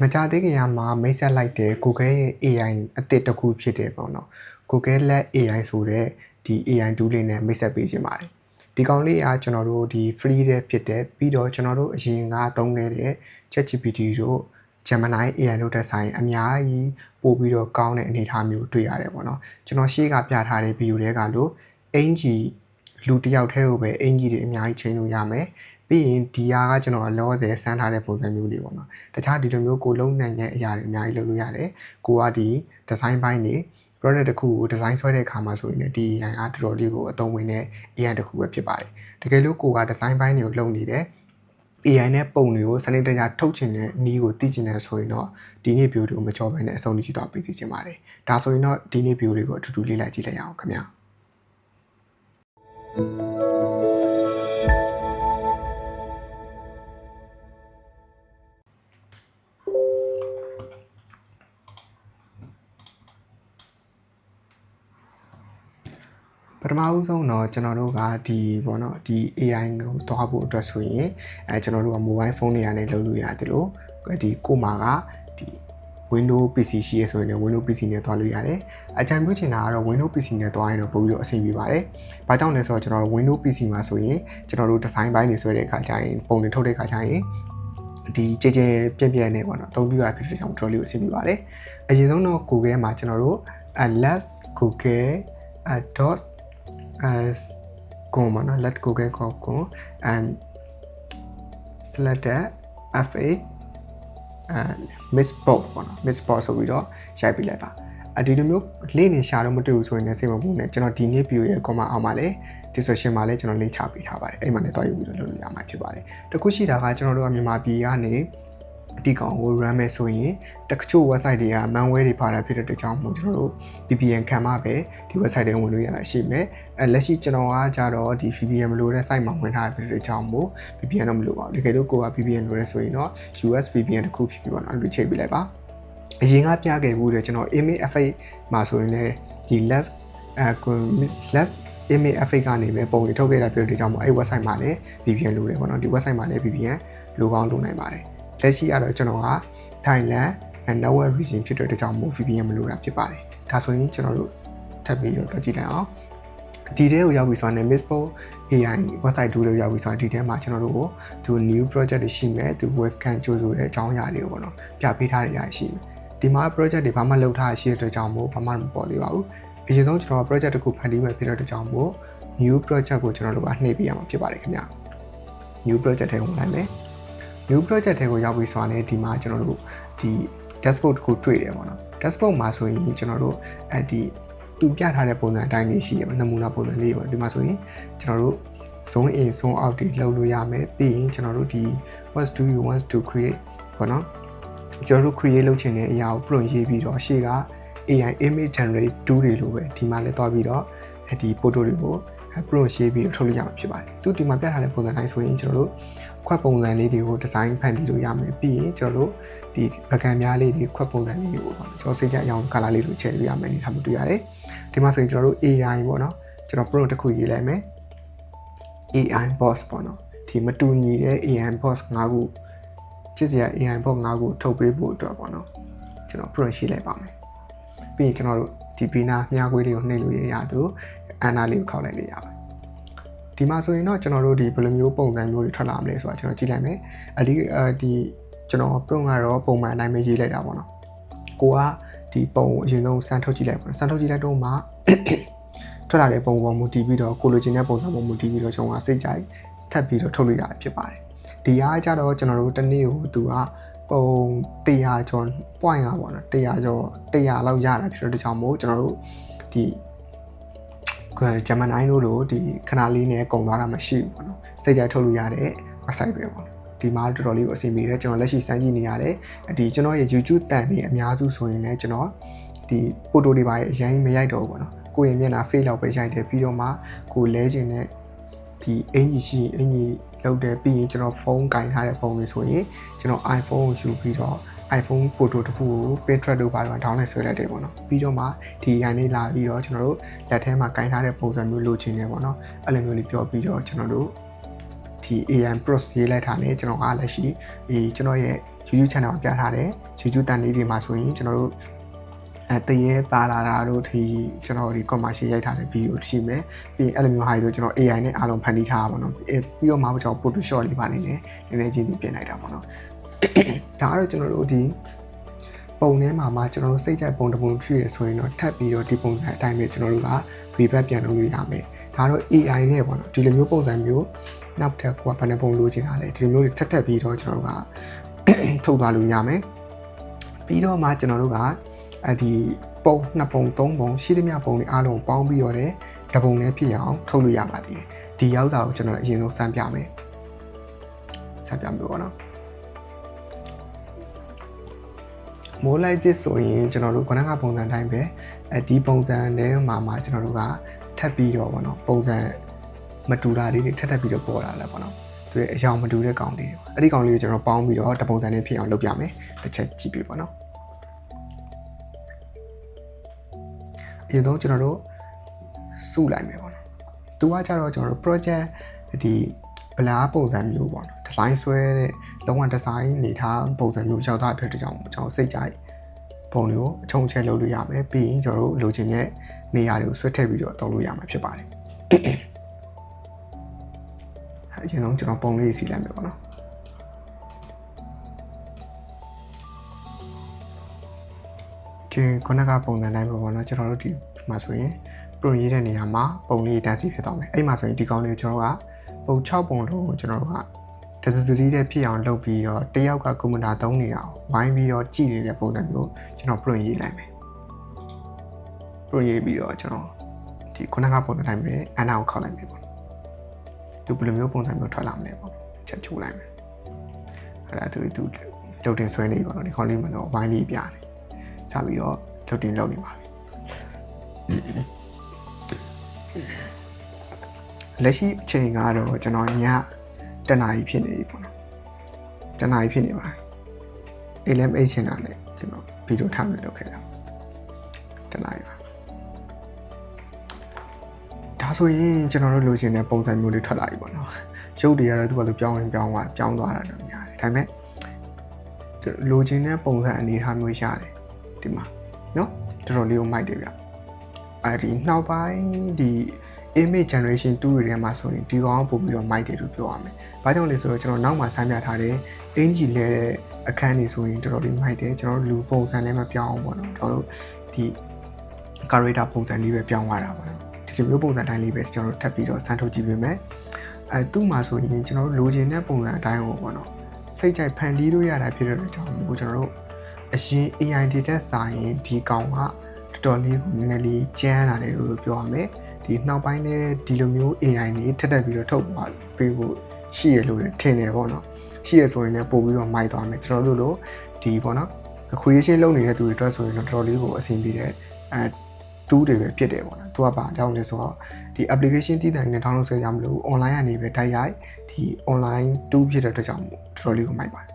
မကြသေးခင်ကမှမိတ်ဆက်လိုက်တဲ့ Google ရဲ့ AI အသစ်တစ်ခုဖြစ်တယ်ပေါ့နော် Google Lab AI ဆိုတဲ့ဒီ AI tool လေးနဲ့မိတ်ဆက်ပေးခြင်းပါတယ်ဒီကောင်လေးကကျွန်တော်တို့ဒီ free တဲ့ဖြစ်တယ်ပြီးတော့ကျွန်တော်တို့အရင်ကသုံးခဲ့တဲ့ ChatGPT တို့ Gemini AI တို့တက်ဆိုင်အများကြီးပို့ပြီးတော့ကောင်းတဲ့အနေအထားမျိုးတွေ့ရတယ်ပေါ့နော်ကျွန်တော်ရှေ့ကပြထားတဲ့ဗီဒီယိုတွေကလို့အင်ဂျီလူတစ်ယောက်တည်းကိုပဲအင်ဂျီတွေအများကြီးချိန်လို့ရမယ် ပြီးရင်ဒီဟာကကျွန်တော်လောဆယ်စမ်းထားတဲ့ပုံစံမျိုးလေးပေါ့နော်တခြားဒီလိုမျိုးကိုလုံးနိုင်တဲ့အရာတွေအများကြီးလုပ်လို့ရတယ်ကိုကဒီဒီဇိုင်းပိုင်းနေ product တစ်ခုကိုဒီဇိုင်းဆွဲတဲ့အခါမှာဆိုရင်လည်းဒီ AI ကတော်တော်လေးကိုအသုံးဝင်တဲ့ AI တစ်ခုပဲဖြစ်ပါတယ်တကယ်လို့ကိုကဒီဇိုင်းပိုင်းတွေကိုလုပ်နေတယ် AI နဲ့ပုံတွေကိုစနစ်တကျထုတ်ချင်တဲ့နည်းကိုသိချင်တယ်ဆိုရင်တော့ဒီနေ့ view တွေကိုမကြောဘဲနဲ့အဆုံးထိကြည့်တော့ပေးစီချင်ပါတယ်ဒါဆိုရင်တော့ဒီနေ့ view တွေကိုအထူးထူးလေ့လာကြည့်လိုက်ရအောင်ခင်ဗျာ ပထမဦးဆုံးတော့ကျွန်တော်တို့ကဒီပေါ့နော်ဒီ AI ကိုတွားဖို့အတွက်ဆိုရင်အဲကျွန်တော်တို့က mobile phone တွေကနေလုပ်လို့ရတယ်လို့ဒီကိုမာကဒီ Windows PC ရှိရဆိုရင်လည်း Windows PC နဲ့တွားလို့ရတယ်။အကြံပြုချင်တာကတော့ Windows PC နဲ့တွားရင်တော့ပိုပြီးတော့အဆင်ပြေပါတယ်။ဘာကြောင့်လဲဆိုတော့ကျွန်တော်တို့ Windows PC မှာဆိုရင်ကျွန်တော်တို့ design ဘိုင်းတွေဆွဲတဲ့အခါကျရင်ပုံတွေထုတ်တဲ့အခါကျရင်ဒီကြဲကြဲပြက်ပြက်နဲ့ပေါ့နော်အသုံးပြုရဖြစ်တဲ့ကြောင့်တော်တော်လေးအဆင်ပြေပါတယ်။အရင်ဆုံးတော့ Google မှာကျွန်တော်တို့ last google dot as ကိုမနော် let google ကိုကို and select fa and misspot ပေါ့နော် misspot ဆိုပြီးတော့ရိုက်ပြလိုက်ပါအဒီလိုမျိုးလေးနေရှာတော့မတွေ့ဘူးဆိုရင်လည်းစိတ်မပူနဲ့ကျွန်တော်ဒီနေ့ view ရဲ့ comment အောက်မှာလည်း description မှာလည်းကျွန်တော် link ချပေးထားပါတယ်အဲ့မှာလည်းတွားယူပြီးတော့လုပ်လို့ရမှာဖြစ်ပါတယ်တခုရှိတာကကျွန်တော်တို့ကမြန်မာပြည်ကနေ ဒီကောင်ကို run မယ်ဆိုရင်တချို့ website တွေက manware တွေပါတာဖြစ်တဲ့အတွက်ကြောင့်မို့ကျွန်တော်တို့ VPN ခံမှပဲဒီ website တွေဝင်လို့ရတာရှိမယ်အဲလက်ရှိကျွန်တော်ကကြတော့ဒီ VPN မလိုတဲ့ site မှာဝင်ထားတဲ့ဖြစ်တဲ့ကြောင့်မို့ VPN တော့မလိုပါဘူးတကယ်လို့ကိုက VPN လိုရဲဆိုရင်တော့ US VPN တစ်ခုဖြစ်ပြီးပါတော့လူချိန်ပေးလိုက်ပါအရင်ကပြခဲ့ဘူးတဲ့ကျွန်တော် image FA မှာဆိုရင်လည်းဒီ less အဲ less image FA ကနေပဲပုံတွေထုတ်ခဲ့တာဖြစ်တဲ့ကြောင့်မို့အဲ့ website မှာလည်း VPN လိုတယ်ပေါ့နော်ဒီ website မှာလည်း VPN လိုကောင်းလိုနိုင်ပါတယ် လက်ရှိကတော့ကျွန်တော်က Thailand and network region ဖြစ်တဲ့အတွက်ကြောင့်မို့ VPN မလိုတာဖြစ်ပါတယ်ဒါဆိုရင်ကျွန်တော်တို့ထပ်ပြီးတော့ကြည့်လိုက်အောင်ဒီထဲကိုရောက်ပြီဆိုတော့ Mispo AI website 2တွေကိုရောက်ပြီဆိုတော့ဒီထဲမှာကျွန်တော်တို့ကိုသူ new project တွေရှိမယ်သူ webcam ကြိုးဆိုတဲ့အကြောင်းအရာတွေကိုပေါ့နော်ပြပေးထားတဲ့အရာရှိမယ်ဒီမှာ project တွေဘာမှလုပ်ထားရှိတဲ့အတွက်ကြောင့်မို့ဘာမှမပေါ်သေးပါဘူးအရင်ဆုံးကျွန်တော် project တစ်ခုဖန်တီးမယ်ဖြစ်တဲ့အတွက်ကြောင့်မို့ new project ကိုကျွန်တော်တို့ကနှိပ်ပေးရမှာဖြစ်ပါတယ်ခင်ဗျ new project ထဲဝင်လိုက်မယ် new project ထဲကိုရောက်ပြီဆိုတာနဲ့ဒီမှာကျွန်တော်တို့ဒီ dashboard တစ်ခုတွေ့တယ်ပေါ့နော် dashboard မှာဆိုရင်ကျွန်တော်တို့အဲဒီသူပြထားတဲ့ပုံစံအတိုင်းလေးရှိရပါနမူနာပုံစံလေးပေါ့ဒီမှာဆိုရင်ကျွန်တော်တို့ zone in zone out တွေလုပ်လို့ရမယ်ပြီးရင်ကျွန်တော်တို့ဒီ what do you want to create ပေါ့နော်ကျွန်တော်တို့ create လုပ်ချင်တဲ့အရာကို prompt ရေးပြီးတော့ရှေ့က AI image generate tool တွေလိုပဲဒီမှာလည်းတွားပြီးတော့ဒီ photo တွေကို prompt ရေးပြီးတော့ထုတ်လို့ရမှာဖြစ်ပါတယ်သူဒီမှာပြထားတဲ့ပုံစံတိုင်းဆိုရင်ကျွန်တော်တို့ခွက်ပုံစံလေးတွေကို design ဖန်တီးလို့ရမယ်ပြီးရင်ကျွန်တော်တို့ဒီပကံများလေးတွေခွက်ပုံစံလေးတွေကိုပေါ့ကျွန်တော်စိတ်ကြအရောင် color လေးတွေချဲ့လို့ရမယ်နေထားမှုတွေ့ရတယ်ဒီမှာဆိုရင်ကျွန်တော်တို့ AI ပေါ့နော်ကျွန်တော် prompt တစ်ခုရေးလိုက်မယ် AI boss ပေါ့နော်ဒီမတူညီတဲ့ AI boss ၅ခုချစ်စရာ AI boss ၅ခုထုတ်ပေးဖို့အတွက်ပေါ့နော်ကျွန်တော် prompt ရေးလိုက်ပါမယ်ပြီးရင်ကျွန်တော်တို့ဒီဘီနာမြားခွေးလေးကိုနှိပ်လို့ရသလို အန်နာလေးကိုခောက်လိုက်လို့ရပါတယ်ဒီမှာဆိုရင်တော့ကျွန်တော်တို့ဒီဘယ်လိုမျိုးပုံစံမျိုးတွေထွက်လာမလဲဆိုတာကျွန်တော်ကြည့်လိုက်မယ်အဒီဒီကျွန်တော် prompt ကတော့ပုံမှန်အတိုင်းပဲရေးလိုက်တာပေါ့နော်ကိုကဒီပုံအရင်ဆုံးစမ်းထုတ်ကြည့်လိုက်ပေါ့နော်စမ်းထုတ်ကြည့်လိုက်တော့မှထွက်လာတဲ့ပုံပေါ်မူတည်ပြီးတော့ကိုလိုချင်တဲ့ပုံစံပေါ်မူတည်ပြီးတော့ကျွန်တော်ကစိတ်ကြိုက်ထပ်ပြီးတော့ထုတ်လို့ရဖြစ်ပါတယ်ဒီအားကြတော့ကျွန်တော်တို့တနေ့ကိုသူကပုံ100ကျော် point ကပေါ့နော်100ကျော်100လောက်ရတာဖြစ်တော့တခြားမို့ကျွန်တော်တို့ဒီ ဂျမန်အိုင်းတို့တို့ဒီခဏလေးနဲ့ကုံသွားတာမရှိဘူးပေါ့နော်စိတ်ကြထုတ်လို့ရတဲ့ website ပဲပေါ့ဒီမှာတော်တော်လေးကိုအဆင်ပြေတယ်ကျွန်တော်လက်ရှိစမ်းကြည့်နေရတယ်ဒီကျွန်တော်ရဲ့ YouTube တန်တွေအများစုဆိုရင်လည်းကျွန်တော်ဒီပိုတိုတွေပါရဲ့အရင်မရိုက်တော့ဘူးပေါ့နော်ကိုရင်မျက်နှာ face လောက်ပဲရိုက်တယ်ပြီးတော့မှကိုလဲခြင်းနဲ့ဒီအင်ကြီးရှိအင်ကြီးလောက်တယ်ပြီးရင်ကျွန်တော်ဖုန်းကင်ထားတဲ့ပုံတွေဆိုရင်ကျွန်တော် iPhone ကိုယူပြီးတော့ iPhone photo တစ်ခုကို Pinterest တို့ဘာလို့ download ဆွဲလိုက်တယ်ပေါ့နော်ပြီးတော့မှဒီ AI လေးလာပြီးတော့ကျွန်တော်တို့လက်ထဲမှာကင်ထားတဲ့ပုံစံမျိုးလိုချင်တယ်ပေါ့နော်အဲ့လိုမျိုးလေးပြောပြီးတော့ကျွန်တော်တို့ဒီ AM Pros ရေးလိုက်တာနဲ့ကျွန်တော်ကလက်ရှိဒီကျွန်တော်ရဲ့ YouTube channel မှာပြထားတယ် YouTube တန်လေးတွေမှာဆိုရင်ကျွန်တော်တို့အဲတရေပါလာတာတို့ဒီကျွန်တော်ဒီ commercial ရိုက်ထားတဲ့ video ရှိမယ်ပြီးရင်အဲ့လိုမျိုးဟာတွေကျွန်တော် AI နဲ့အားလုံးဖန်တီးထားတာပေါ့နော်ပြီးတော့မှကျွန်တော် Photoshop လေးပါနေနေနည်းနည်းချင်းပြင်လိုက်တာပေါ့နော် ဒါကတော့ကျွန်တော်တို့ဒီပုံထဲမှာမှကျွန်တော်တို့စိတ်ကြိုက်ပုံတစ်ပုံဖြစ်ရဆိုရင်တော့ထပ်ပြီးတော့ဒီပုံစံအတိုင်းပဲကျွန်တော်တို့က reback ပြန်လုပ်လို့ရမယ်ဒါတော့ AI နဲ့ပေါ့နော်ဒီလိုမျိုးပုံစံမျိုးနောက်ထပ်ကိုကဘယ်နှပုံလိုချင်တာလဲဒီလိုမျိုးတွေထပ်ထပ်ပြီးတော့ကျွန်တော်တို့ကထုတ်သွားလို့ရမယ်ပြီးတော့မှကျွန်တော်တို့ကအဲ့ဒီပုံနှစ်ပုံသုံးပုံရှိသမျှပုံတွေအားလုံးပေါင်းပြီးတော့တပုံနဲ့ဖြစ်အောင်ထုတ်လို့ရပါသေးတယ်ဒီရောက်စာကိုကျွန်တော်အရင်ဆုံးစမ်းပြမယ်စမ်းပြမယ်ပေါ့နော် မိုးလိုက်တစ်ဆိုရင်ကျွန်တော်တို့ခုနကပုံစံတိုင်းပဲအဲဒီပုံစံထဲမှာမှကျွန်တော်တို့ကထပ်ပြီးတော့ဗောနော်ပုံစံမတူတာလေးတွေထပ်ထပ်ပြီးတော့ပေါ်လာလဲဗောနော်သူရဲ့အယောင်မတူတဲ့ကောင်လေးတွေပေါ့အဲ့ဒီကောင်လေးကိုကျွန်တော်ပေါင်းပြီးတော့တပုံစံနဲ့ဖြစ်အောင်လုပ်ပြမယ်တစ်ချက်ကြည့်ပြပါနော်အရင်ဆုံးကျွန်တော်တို့စုလိုက်မယ်ပေါ့နော်သူကကြတော့ကျွန်တော်တို့ project ဒီဗလာပုံစံမျိုးပေါ့နော် ဒီဇိုင်းဆွဲတဲ့လုံးဝဒီဇိုင်းနေထားပုံစံမျိုးရောက်သားဖြစ်တဲ့ကြောင့်ကျွန်တော်စိတ်ကြိုက်ပုံတွေကိုအချုံချဲလုပ်လို့ရမယ်ပြီးရင်ကျွန်တော်တို့လိုချင်တဲ့နေရာတွေကိုဆွဲထည့်ပြီးတော့တောက်လို့ရမှာဖြစ်ပါတယ်အရင်ဆုံးကျွန်တော်ပုံလေးစီလိုက်မယ်ပေါ့နော်ဒီခုနကပုံစံတိုင်းပဲပေါ့နော်ကျွန်တော်တို့ဒီမှာဆိုရင် pro ရေးတဲ့နေရာမှာပုံလေးတန်းစီဖြစ်သွားမယ်အဲ့မှာဆိုရင်ဒီကောင်းလေးကိုကျွန်တော်ကပုံ6ပုံလုံးကိုကျွန်တော်တို့က တစစတီးတဲ့ဖြစ်အောင်လုပ်ပြီးတော့တယောက်ကကွန်ပျူတာသုံးနေအောင်ဝိုင်းပြီးတော့ကြည့်နေတဲ့ပုံစံမျိုးကျွန်တော် pro ရေးလိုက်မယ် pro ရေးပြီးတော့ကျွန်တော်ဒီခုနကပုံစံတိုင်းပဲအနာကိုခောက်လိုက်မယ်ပေါ့သူဘယ်လိုမျိုးပုံစံမျိုးထွက်လာမလဲပေါ့ချက်ချိုးလိုက်မယ်အဲ့ဒါသူသူလုတ်တင်ဆွဲနေပါတော့ဒီခေါင်းလေးမှာတော့ဝိုင်းလေးပြတယ်စပြီးတော့လုတ်တင်လုတ်နေပါပြီလက်ရှိအချိန်ကတော့ကျွန်တော်ည တနာရီဖြစ်နေပြီပေါ့နော်တနာရီဖြစ်နေပါအိမ်လည်းမအိမ်ချင်တာနဲ့ကျွန်တော်ဗီဒီယိုထားပြီးလုပ်ခဲ့တာတနာရီပါဒါဆိုရင်ကျွန်တော်တို့လိုချင်တဲ့ပုံစံမျိုးတွေထွက်လာပြီပေါ့နော်ရုပ်တွေကတော့သူကသူပြောင်းရင်ပြောင်းသွားပြောင်းသွားတာတော့များတယ်ဒါပေမဲ့လိုချင်တဲ့ပုံစံအနေထားမျိုးရတယ်ဒီမှာနော်တော်တော်လေးကိုမိုက်တယ်ဗျအဲဒီနောက်ပိုင်းဒီ image generation 2တွေထဲမှာဆိုရင်ဒီကောင်ပို့ပြီးတော့မိုက်တယ်လို့ပြောရမယ်။ဘာကြောင့်လဲဆိုတော့ကျွန်တော်နောက်မှာစမ်းပြထားတဲ့အင်ဂျီလဲတဲ့အခန်းတွေဆိုရင်တော်တော်လေးမိုက်တယ်ကျွန်တော်တို့လူပုံစံလည်းမပြောင်းအောင်ပေါ့နော်။ကျွန်တော်တို့ဒီ character ပုံစံလေးပဲပြောင်းသွားတာပေါ့နော်။ဒီလိုမျိုးပုံစံတိုင်းလေးပဲကျွန်တော်တို့ထပ်ပြီးတော့စမ်းထုတ်ကြည့်ပေးမယ်။အဲသူ့မှာဆိုရင်ကျွန်တော်တို့လိုချင်တဲ့ပုံစံအတိုင်းကိုပေါ့နော်။စိတ်ကြိုက်ဖန်တီးလို့ရတာဖြစ်တဲ့အတွက်ကြောင့်မို့ကျွန်တော်တို့အရင် AI data စာရင်ဒီကောင်ကတော်တော်လေးကိုနည်းနည်းလေးကျန်းလာတယ်လို့ပြောရမယ်။ ဒီနောက်ပိုင်းနဲ့ဒီလိုမျိုး AI နေထက်တက်ပြီးတော့ထုတ်ပါပေးဖို့ရှိရလို့ထင်တယ်ပေါ့နော်ရှိရဆိုရင်လည်းပို့ပြီးတော့မိုက်သွားမယ်ကျွန်တော်တို့လိုဒီပေါ့နော် creation လုပ်နေတဲ့သူတွေအတွက်ဆိုရင်တော့တော်တော်လေးကိုအဆင်ပြေတဲ့အဲတူးတွေပဲဖြစ်တယ်ပေါ့နော်သူကပါတောင်းလဲဆိုတော့ဒီ application တည်တယ်နဲ့ download ဆွဲကြမလို့ online ကနေပဲတိုက်ရိုက်ဒီ online တူးဖြစ်တဲ့အတွက်ကြောင့်တော်တော်လေးကိုမိုက်ပါတယ်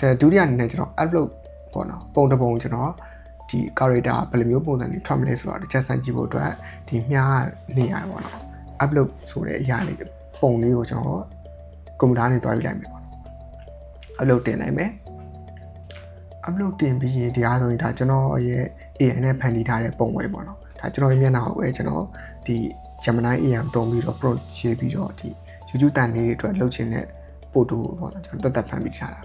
တဲ့ဒုတိယအနေနဲ့ကျွန်တော် upload ပေါ့နော်ပုံတစ်ပုံကျွန်တော် ဒီ character ဘယ်လိုမျိုးပုံစံတွေထွက်မလဲဆိုတော့တစ်ချက်ဆန်းကြည့်ဖို့အတွက်ဒီမြားနေရပါတော့ upload ဆိုတဲ့အရာလေးပုံလေးကိုကျွန်တော်ကွန်ပျူတာနဲ့တွားယူလိုက်မယ်ပေါ့နော် upload တင်လိုက်မယ် upload တင်ပြီးရင်ဒီအားဆိုရင်ဒါကျွန်တော်ရဲ့ AI နဲ့ဖန်တီးထားတဲ့ပုံပဲပေါ့နော်ဒါကျွန်တော်ရဲ့မျက်နှာကိုပဲကျွန်တော်ဒီ Gemini AI တုံးပြီးတော့ prompt ရေးပြီးတော့ဒီ YouTube တန်လေးတွေအတွက်လုပ်ချင်တဲ့ပို့တူပေါ့နော်ကျွန်တော်တက်တက်ဖန်ပြီးထားတာ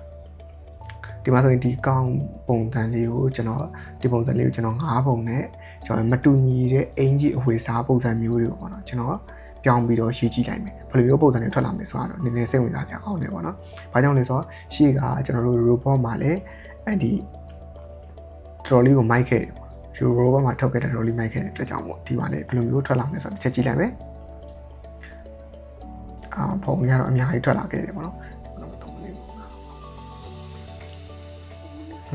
ဒီမှာဆိုရင်ဒီကောင်းပုံတန်လေးကိုကျွန်တော်ဒီပုံစံလေးကိုကျွန်တော်၅ပုံနဲ့ကျွန်တော်မတူညီတဲ့အင်ဂျီအဝေစားပုံစံမျိုးတွေကိုပေါ့နော်ကျွန်တော်ပြောင်းပြီးတော့ရေးကြည့်လိုက်မယ်ဘယ်လိုမျိုးပုံစံတွေထွက်လာမလဲဆိုတော့နည်းနည်းစိတ်ဝင်စားကြအောင်လေပေါ့နော်။ဘာကြောင့်လဲဆိုတော့ရှေ့ကကျွန်တော်တို့ robot မှာလည်းအဲ့ဒီ trolley ကိုမိုက်ခဲ့တယ်ပေါ့။ robot မှာထုတ်ခဲ့တဲ့ trolley မိုက်ခဲ့တဲ့အတွက်ကြောင့်ပေါ့ဒီမှာလည်းဘယ်လိုမျိုးထွက်လာမလဲဆိုတော့တစ်ချက်ကြည့်လိုက်မယ်။အာပုံတွေကတော့အများကြီးထွက်လာခဲ့တယ်ပေါ့နော်။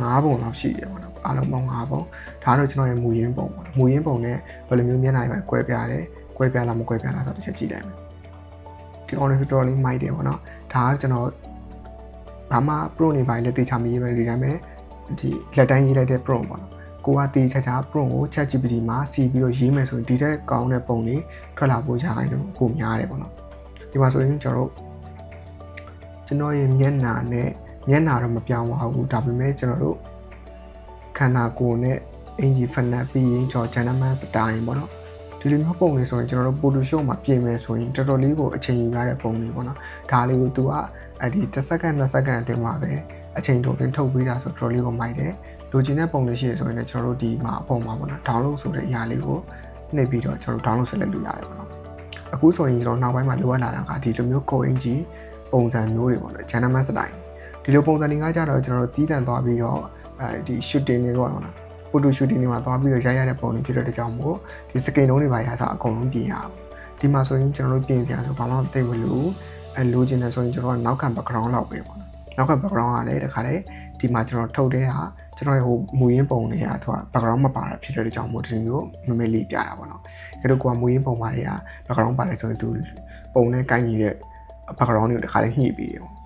9ပုံလောက်ရှိတယ်ပေါ့နော်အားလုံးပေါင်း9ပုံဒါတော့ကျွန်တော်ရဲ့မူရင်းပုံပေါ့မူရင်းပုံနဲ့ဘယ်လိုမျိုးမျက်နှာပဲကွဲပြားတယ်ကွဲပြားလားမကွဲပြားလားဆိုတော့တစ်ချက်ကြည့်လိုက်မယ်ဒီ honest story မိုက်တယ်ပေါ့နော်ဒါကကျွန်တော်ဘာမှ pro နေပါလေတေချာမရေးပဲဒီတိုင်းပဲဒီလက်တိုင်းရေးလိုက်တဲ့ pro ပေါ့နော်ကိုကတေချာချာ pro ကို ChatGPT မှာစီပြီးတော့ရေးမယ်ဆိုရင်ဒီတက်ကောင်းတဲ့ပုံတွေထွက်လာဖို့ရခိုင်တော့ကိုများတယ်ပေါ့နော်ဒီမှာဆိုရင်ကျွန်တော်တို့ကျွန်တော်ရဲ့မျက်နှာနဲ့ မျက်နှာတော့မပြောင်းပါဘူးဒါပေမဲ့ကျွန်တော်တို့ခန္ဓာကိုယ်နဲ့အင်ဂျီဖနက်ပြီးရင်ကျွန်တော်ဂျန်နမန်စတိုင်ပေါ့နော်ဒီလိုမျိုးပုံလေးဆိုရင်ကျွန်တော်တို့ပိုတိုရှုမှာပြင်မယ်ဆိုရင်တော်တော်လေးကိုအချိန်ယူရတဲ့ပုံလေးပေါ့နော်ဒါလေးကို तू ကအဲ့ဒီ10စက္ကန့်20စက္ကန့်အတွင်းမှာပဲအချိန်တိုတင်ထုတ်ပေးတာဆိုတော်တော်လေးကိုမိုက်တယ်လိုချင်တဲ့ပုံလေးရှိရဆိုရင်လည်းကျွန်တော်တို့ဒီမှာအပေါ်မှာပေါ့နော် download ဆိုတဲ့အရာလေးကိုနှိပ်ပြီးတော့ကျွန်တော်တို့ download ဆက်လက်လုပ်ရတယ်ပေါ့နော်အခုဆိုရင်ကျွန်တော်နောက်ပိုင်းမှာလိုအပ်လာတာကဒီလိုမျိုး code အင်ဂျီပုံစံမျိုးတွေပေါ့နော်ဂျန်နမန်စတိုင် ဒီလိုပုံစံတွေကကြတော့ကျွန်တော်တို့တီးတန်သွားပြီးတော့အဲဒီ shooting တွေတော့နော်ဖိုတိုရှူတင်တွေမှာသွားပြီးတော့ရိုက်ရတဲ့ပုံတွေဖြစ်တဲ့ကြောင့်မို့ဒီစကင်လုံးတွေပါရစားအကုန်လုံးပြင်ရအောင်ဒီမှာဆိုရင်ကျွန်တော်တို့ပြင်စရာဆိုဘာမှမသိဘူးလို့အဲလိုချင်တယ်ဆိုရင်ကျွန်တော်ကနောက်ခံ background လောက်ပဲပေါ့နော်နောက်ခံ background ကလည်းတခါလေဒီမှာကျွန်တော်ထုတ်တဲ့ဟာကျွန်တော်ရဲ့ဟိုမူရင်းပုံတွေကသူက background မပါတာဖြစ်တဲ့ကြောင့်မို့ဒီမျိုးမမေးလေးပြတာပေါ့နော်အဲတော့ကိုကမူရင်းပုံပါတွေက background ပါတယ်ဆိုရင်သူပုံနဲ့ကိုင်းညီတဲ့ background တွေကိုတခါလေညှိပြီးတယ်ပေါ့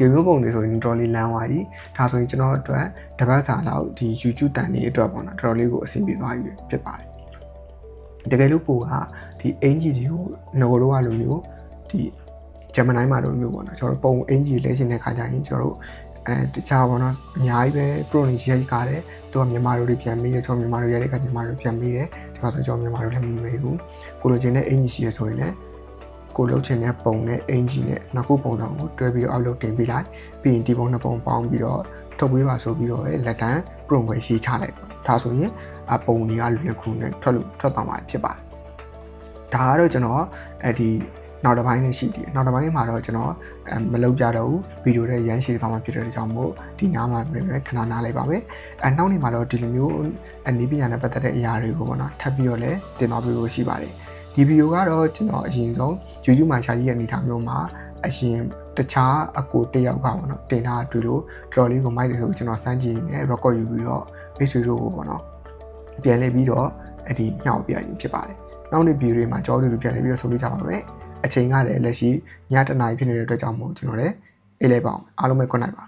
ဒီမျိုးပုံတွေဆိုရင်တော်လေးလမ်းသွားပြီဒါဆိုရင်ကျွန်တော်အတွက်တပတ်စာလောက်ဒီ YouTube တန်တွေအတွက်ပေါ့နော်တော်တော်လေးကိုအဆင်ပြေသွားပြီဖြစ်ပါတယ်တကယ်လို့ကိုကဒီအင်ဂျီတွေကိုငကိုတော့လိုမျိုးဒီဂျမနိုင်းမှာလိုမျိုးပေါ့နော်ကျွန်တော်ပုံအင်ဂျီလဲရှင်တဲ့ခါကျရင်ကျွန်တော်တို့အဲတခြားပေါ့နော်အများကြီးပဲ pro နေရိုက်ကားတယ်သူကမြန်မာလိုတွေပြန်မေးတယ်ကျွန်တော်မြန်မာလိုရိုက်တဲ့ခါမြန်မာလိုပြန်မေးတယ်ဒီမှာဆိုကျွန်တော်မြန်မာလိုလည်းမမေးဘူးကိုလိုချင်တဲ့အင်ဂျီရှိရဆိုရင်လည်း ကိုလုတ်ချင်တဲ့ပုံနဲ့အင်ဂျီနဲ့နောက်ခုပုံစံကိုတွဲပြီးတော့အောက်လုပ်တင်ပေးလိုက်ပြီးရင်ဒီပုံနှစ်ပုံပေါင်းပြီးတော့ထုတ်ပေးပါဆိုပြီးတော့လက်တန်း pro ကိုရေးချလိုက်ပေါ့ဒါဆိုရင်အပုံတွေကလွယ်လွယ်ကူနဲ့ထွက်လို့ထွက်သွားမှာဖြစ်ပါတယ်ဒါကတော့ကျွန်တော်အဲဒီနောက်တစ်ပိုင်းနဲ့ရှိသေးတယ်နောက်တစ်ပိုင်းမှာတော့ကျွန်တော်အဲမလုပ်ကြတော့ဘူးဗီဒီယိုတွေရမ်းရှည်သွားမှာဖြစ်တဲ့ကြောင့်မို့ဒီနားမှာပဲခဏနားလိုက်ပါမယ်အဲနောက်နေ့မှာတော့ဒီလိုမျိုးအနေပညာနဲ့ပတ်သက်တဲ့အရာတွေကိုပေါ့နော်ထပ်ပြီးတော့လည်းတင်သွားပေးလို့ရှိပါတယ် ဒီဗီဒီယိုကတော့ကျွန်တော်အရင်ဆုံး YouTube မှာရှာကြည့်ရတဲ့အနေအထားမျိုးမှာအရင်တခြားအကိုတယောက်ကပေါ့နော်တင်တာတွေ့လို့တော်တော်လေးကိုမိုက်တယ်ဆိုကျွန်တော်စမ်းကြည့်နေ record ယူပြီးတော့မိတ်ဆွေတို့ကိုပေါ့နော်ပြန်လဲပြီးတော့အဲ့ဒီမျှောက်ပြရခြင်းဖြစ်ပါတယ်နောက်နေ့ဗီဒီယိုတွေမှာကြောတူတူပြန်လဲပြီးတော့ဆုံးဖြတ်ကြပါမယ်အချိန်ကလည်းလက်ရှိညတနားရီဖြစ်နေတဲ့အတွက်ကြောင့်မို့ကျွန်တော်လည်းအေးလဲပါအောင်အားလုံးပဲခွင့်နိုင်ပါ